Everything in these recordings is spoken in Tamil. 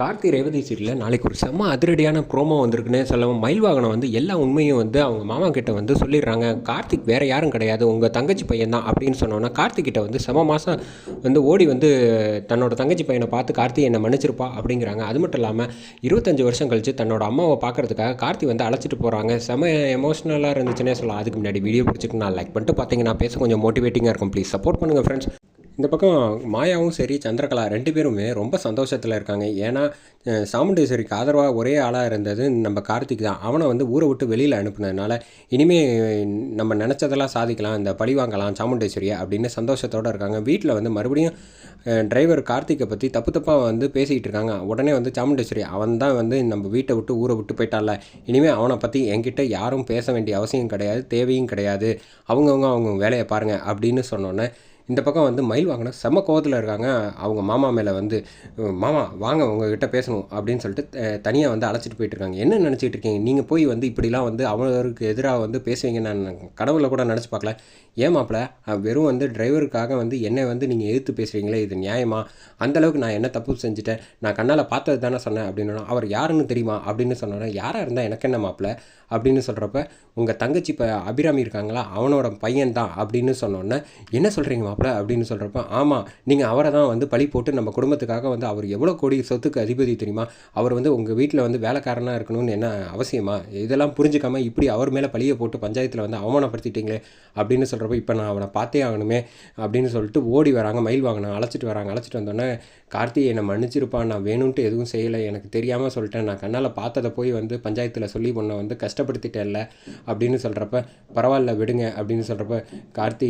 கார்த்தி ரேவதி சீரியலில் நாளைக்கு ஒரு செம்ம அதிரடியான ப்ரோமோ வந்திருக்குன்னு சொல்லவும் மயில் வாகனம் வந்து எல்லா உண்மையும் வந்து அவங்க மாமா கிட்ட வந்து சொல்லிடுறாங்க. கார்த்திக் வேறு யாரும் கிடையாது உங்கள் தங்கச்சி பையன் தான் அப்படின்னு சொன்னோன்னா கார்த்திக் கிட்ட வந்து செம மாதம் வந்து ஓடி வந்து தன்னோட தங்கச்சி பையனை பார்த்து கார்த்தி என்னை மன்னிச்சிருப்பா அப்படிங்கிறாங்க. அது மட்டும் இல்லாமல் இருபத்தஞ்சு வருஷம் கழிச்சு தன்னோட அம்மாவை பார்க்குறதுக்காக கார்த்தி வந்து அழைச்சிட்டு போகிறாங்க செம எமோஷ்னலாக இருந்துச்சுன்னே சொல்லலாம். அதுக்கு முன்னாடி வீடியோ பிடிச்சிட்டு நான் லைக் பண்ணிட்டு பார்த்தீங்கன்னா பேச கொஞ்சம் மோட்டிவேட்டிங்காக இருக்கும். ப்ளீஸ் சப்போர்ட் பண்ணுங்கள் ஃப்ரெண்ட்ஸ் இந்த பக்கம் மாயாவும் சரி சந்திரகலா ரெண்டு பேருமே ரொம்ப சந்தோஷத்தில் இருக்காங்க. ஏன்னா சாமுண்டேஸ்வரிக்கு ஆதரவாக ஒரே ஆளாக இருந்தது நம்ம கார்த்திக் தான். அவனை வந்து ஊரை விட்டு வெளியில் அனுப்புனதுனால இனிமே நம்ம நினச்சதெல்லாம் சாதிக்கலாம் இந்த பழி வாங்கலாம் சாமுண்டேஸ்வரியை அப்படின்னு சந்தோஷத்தோடு இருக்காங்க. வீட்டில் வந்து மறுபடியும் டிரைவர் கார்த்திக்கை பற்றி தப்பு தப்பாக வந்து பேசிக்கிட்டு இருக்காங்க. உடனே வந்து சாமுண்டேஸ்வரி அவன் தான் வந்து நம்ம வீட்டை விட்டு ஊரை விட்டு போயிட்டால இனிமேல் அவனை பற்றி என்கிட்ட யாரும் பேச வேண்டிய அவசியம் கிடையாது தேவையும் கிடையாது. அவங்கவுங்க அவங்க வேலையை பாருங்கள் அப்படின்னு சொன்னோன்னே இந்த பக்கம் வந்து மயில் வாங்கின செம்ம கோவத்தில் இருக்காங்க. அவங்க மாமா மேலே வந்து மாமா வாங்க உங்ககிட்ட பேசணும் அப்படின்னு சொல்லிட்டு தனியாக வந்து அழைச்சிட்டு போயிட்டு இருக்காங்க. என்ன நினச்சிட்டு இருக்கீங்க? நீங்கள் போய் வந்து இப்படிலாம் வந்து அவருக்கு எதிராக வந்து பேசுவீங்க நான் கடவுளை கூட நினச்சி பார்க்கல. ஏன் மாப்பிள்ள வெறும் வந்து டிரைவருக்காக வந்து என்னை வந்து நீங்கள் எதிர்த்து பேசுகிறீங்களே இது நியாயமா? அந்தளவுக்கு நான் என்ன தப்பு செஞ்சுட்டேன்? நான் கண்ணால் பார்த்தது தானே சொன்னேன் அப்படின்னா அவர் யாருன்னு தெரியுமா? அப்படின்னு சொன்னோன்னே யாராக இருந்தால் எனக்கு என்ன மாப்பிள்ள அப்படின்னு சொல்கிறப்ப உங்கள் தங்கச்சி இப்போ அபிராமி இருக்காங்களா? அவனோட பையன் தான் அப்படின்னு சொன்னோன்னே என்ன சொல்கிறீங்க மாப்பிள்ள அப்படின்னு சொல்கிறப்ப ஆமாம் நீங்கள் அவரை தான் வந்து பழி போட்டு நம்ம குடும்பத்துக்காக வந்து அவர் எவ்வளோ கோடி சொத்துக்கு அதிபதி தெரியுமா? அவர் வந்து உங்கள் வீட்டில் வந்து வேலைக்காரனாக இருக்கணும்னு என்ன அவசியமா? இதெல்லாம் புரிஞ்சுக்காமல் இப்படி அவர் மேலே பழியை போட்டு பஞ்சாயத்தில் வந்து அவமானப்படுத்திட்டீங்களே அப்படின்னு சொல்கிறப்ப இப்போ நான் அவனை பார்த்தே ஆகணுமே அப்படின்னு சொல்லிட்டு ஓடி வராங்க மயில் வாங்கினா அழைச்சிட்டு வராங்க. அழைச்சிட்டு வந்தோடனே கார்த்தி என்னை மன்னிச்சிருப்பான் நான் வேணும்ன்ட்டு எதுவும் செய்யலை எனக்கு தெரியாமல் சொல்லிட்டேன். நான் கண்ணால் பார்த்ததை போய் வந்து பஞ்சாயத்தில் சொல்லி பொண்ணை வந்து கஷ்டப்படுத்திட்டேன்ல அப்படின்னு சொல்கிறப்ப பரவாயில்ல விடுங்க அப்படின்னு சொல்கிறப்ப கார்த்தி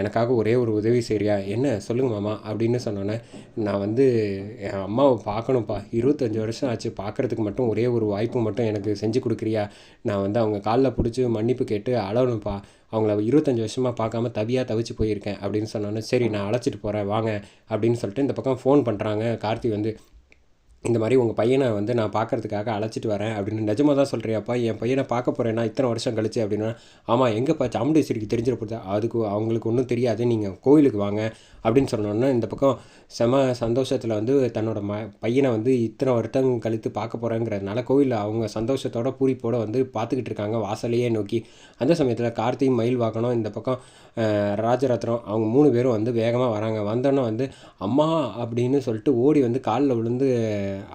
எனக்காக ஒரே ஒரு உதவி செய்றியா? என்ன? சொல்லுங்க மாமா அப்படின்னு சொன்னோன்னே நான் வந்து என் அம்மாவை பார்க்கணும்ப்பா. இருபத்தஞ்சி வருஷம் ஆச்சு பார்க்குறதுக்கு மட்டும் ஒரே ஒரு வாய்ப்பு மட்டும் எனக்கு செஞ்சு கொடுக்குறியா? நான் வந்து அவங்க காலில் பிடிச்சி மன்னிப்பு கேட்டு அழணும்ப்பா. அவங்கள இருபத்தஞ்சி வருஷமாக பார்க்காம தவியாக தவிச்சு போயிருக்கேன் அப்படின்னு சொன்னோன்னே சரி நான் அழைச்சிட்டு போகிறேன் வாங்க அப்படின்னு சொல்லிட்டு இந்த பக்கம் ஃபோன் பண்ணுறாங்க கார்த்தி வந்து இந்த மாதிரி உங்கள் பையனை வந்து நான் பார்க்கறதுக்காக அழைச்சிட்டு வரேன் அப்படின்னு நிஜமாக தான் சொல்கிறியாப்பா என் பையனை பார்க்க போகிறேன்னா இத்தனை வருஷம் கழிச்சு அப்படின்னா ஆமாம் எங்கேப்பா சாமுண்டேஸ்வரிக்கு தெரிஞ்சிட போகுது அதுக்கு அவங்களுக்கு ஒன்றும் தெரியாது நீங்கள் கோயிலுக்கு வாங்க அப்படின்னு சொன்னோன்னே இந்த பக்கம் செம சந்தோஷத்தில் வந்து தன்னோட ம பையனை வந்து இத்தனை வருடம் கழித்து பார்க்க போகிறேங்கிறதுனால கோயிலில் அவங்க சந்தோஷத்தோட பூரிப்போட வந்து பார்த்துக்கிட்டு இருக்காங்க வாசலையே நோக்கி. அந்த சமயத்தில் கார்த்திக் மயில் வாக்கணும் இந்த பக்கம் ராஜரத்னம் அவங்க மூணு பேரும் வந்து வேகமாக வராங்க. வந்தோன்னே வந்து அம்மா அப்படின்னு சொல்லிட்டு ஓடி வந்து காலில் விழுந்து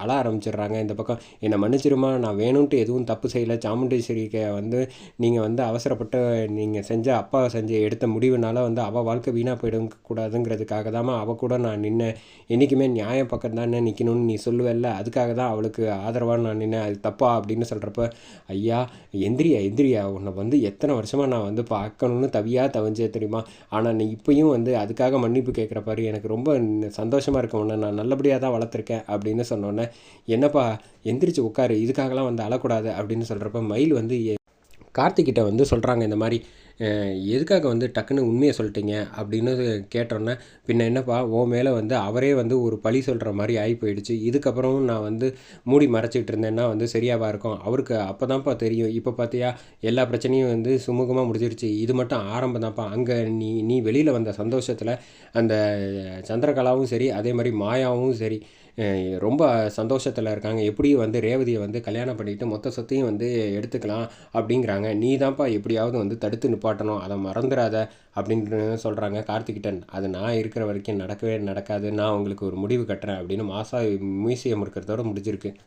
அழ ஆரம்பிச்சிடுறாங்க. இந்த பக்கம் என்னை மன்னிச்சிருமா நான் வேணும்ன்ட்டு எதுவும் தப்பு செய்யலை. சாமுண்டேஸ்வரிக்கு வந்து நீங்கள் வந்து அவசரப்பட்டு நீங்கள் செஞ்ச அப்பா செஞ்ச எடுத்த முடிவுனால வந்து அவள் வாழ்க்கை வீணாக போயிடும் கூடாதுங்கிறதுக்காக தான் அவள் கூட நான் நின்னேன். என்றைக்குமே நியாயம் பக்கம் தானே நிற்கணும்னு நீ சொல்லுவேல்ல. அதுக்காக தான் அவளுக்கு ஆதரவாக நான் நின்னேன். அது தப்பா? அப்படின்னு சொல்கிறப்ப ஐயா எந்திரியா எந்திரியா. உன்னை வந்து எத்தனை வருஷமாக நான் வந்து பார்க்கணும்னு தவியாக தவிஞ்சே தெரியுமா? ஆனால் நீ இப்பயும் வந்து அதுக்காக மன்னிப்பு கேட்குற பாரு. எனக்கு ரொம்ப சந்தோஷமாக இருக்க. உன்னை நான் நல்லபடியாக தான் வளர்த்துருக்கேன். அப்படின்னு சொன்னோம். சொன்னோன்னே என்னப்பா எந்திரிச்சு உட்காரு இதுக்காகலாம் வந்து அழக்கூடாது அப்படின்னு சொல்கிறப்ப மயில் வந்து கார்த்திகிட்ட வந்து சொல்கிறாங்க இந்த மாதிரி எதுக்காக வந்து டக்குன்னு உண்மையை சொல்லிட்டீங்க? அப்படின்னு கேட்டோன்னே பின்ன என்னப்பா ஓ மேலே வந்து அவரே வந்து ஒரு பழி சொல்கிற மாதிரி ஆகி போயிடுச்சு இதுக்கப்புறம் நான் வந்து மூடி மறைச்சிட்டு இருந்தேன்னா வந்து சரியாவா இருக்கும்? அவருக்கு அப்போ தான்ப்பா தெரியும். இப்போ பார்த்தியா எல்லா பிரச்சனையும் வந்து சுமூகமாக முடிஞ்சிருச்சு. இது மட்டும் ஆரம்பம் தான்ப்பா. அங்கே நீ நீ வெளியில் வந்த சந்தோஷத்தில் அந்த சந்திரகலாவும் சரி அதே மாதிரி மாயாவும் சரி ரொம்ப சந்தோஷத்தில் இருக்காங்க. எப்படியும் வந்து ரேவதியை வந்து கல்யாணம் பண்ணிட்டு மொத்த சொத்தையும் வந்து எடுத்துக்கலாம் அப்படிங்கிறாங்க. நீ தான்ப்பா எப்படியாவது வந்து தடுத்து நிப்பாட்டணும். அதை மறந்துடாத அப்படின்னு சொல்கிறாங்க கார்த்திகிட்டன் அது நான் இருக்கிற வரைக்கும் நடக்கவே நடக்காது. நான் உங்களுக்கு ஒரு முடிவு கட்டுறேன் அப்படின்னு மாசா மியூசியம் இருக்கிறதோட முடிஞ்சிருக்கு.